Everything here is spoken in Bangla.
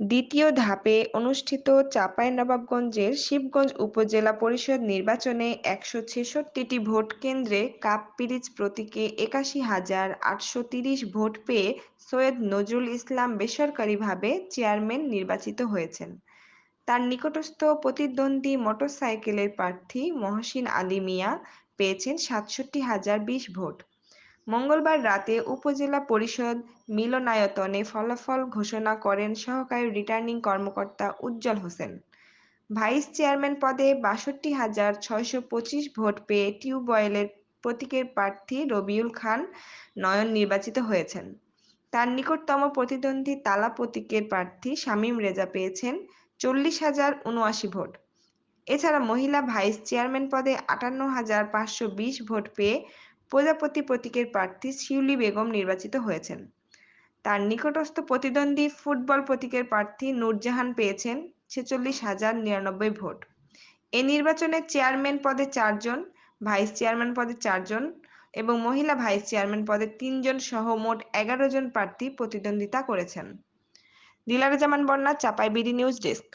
দ্বিতীয় ধাপে অনুষ্ঠিত চাঁপাইনবাবগঞ্জের শিবগঞ্জ উপজেলা পরিষদ নির্বাচনে একশো ছেষট্টিটি ভোট কেন্দ্রে কাপ পিরিচ প্রতীকে একাশি হাজার আটশো তিরিশ ভোট পেয়ে সৈয়দ নজরুল ইসলাম বেসরকারিভাবে চেয়ারম্যান নির্বাচিত হয়েছেন। তার নিকটস্থ প্রতিদ্বন্দ্বী মোটরসাইকেলের প্রার্থী মহসিন আলী মিয়া পেয়েছেন সাতষট্টি হাজার বিশ ভোট। মঙ্গলবার রাতে উপজেলা পরিষদ মিলনায়তনে ফলাফল ঘোষণা করেন সহকারী রিটার্নিং কর্মকর্তা উজ্জ্বল হোসেন। ভাইস চেয়ারম্যান পদে বাষট্টি হাজার ছয়শো পঁচিশ ভোট পেয়ে টিউবওয়েলের প্রতীকের প্রার্থী রবিউল খান নয়ন নির্বাচিত হয়েছেন। তার নিকটতম প্রতিদ্বন্দ্বী তালা প্রতীকের প্রার্থী শামীম রেজা পেয়েছেন চল্লিশ হাজার উনআশি ভোট। এছাড়া মহিলা ভাইস চেয়ারম্যান পদে আটান্ন হাজার পাঁচশো বিশ ভোট পেয়ে প্রজাপতি প্রতীকের প্রার্থী শিউলি বেগম নির্বাচিত হয়েছেন। তার নিকটস্থ প্রতিদ্বন্দ্বী ফুটবল প্রতীকের প্রার্থী নূরজাহান পেয়েছেন ছেচল্লিশ হাজার নিরানব্বই ভোট। এ নির্বাচনে চেয়ারম্যান পদে চারজন, ভাইস চেয়ারম্যান পদে চারজন এবং মহিলা ভাইস চেয়ারম্যান পদে তিনজন সহ মোট এগারো জন প্রার্থী প্রতিদ্বন্দ্বিতা করেছেন। দিলারা জামান বন্যা চাপাই বিডি নিউজ ডেস্ক।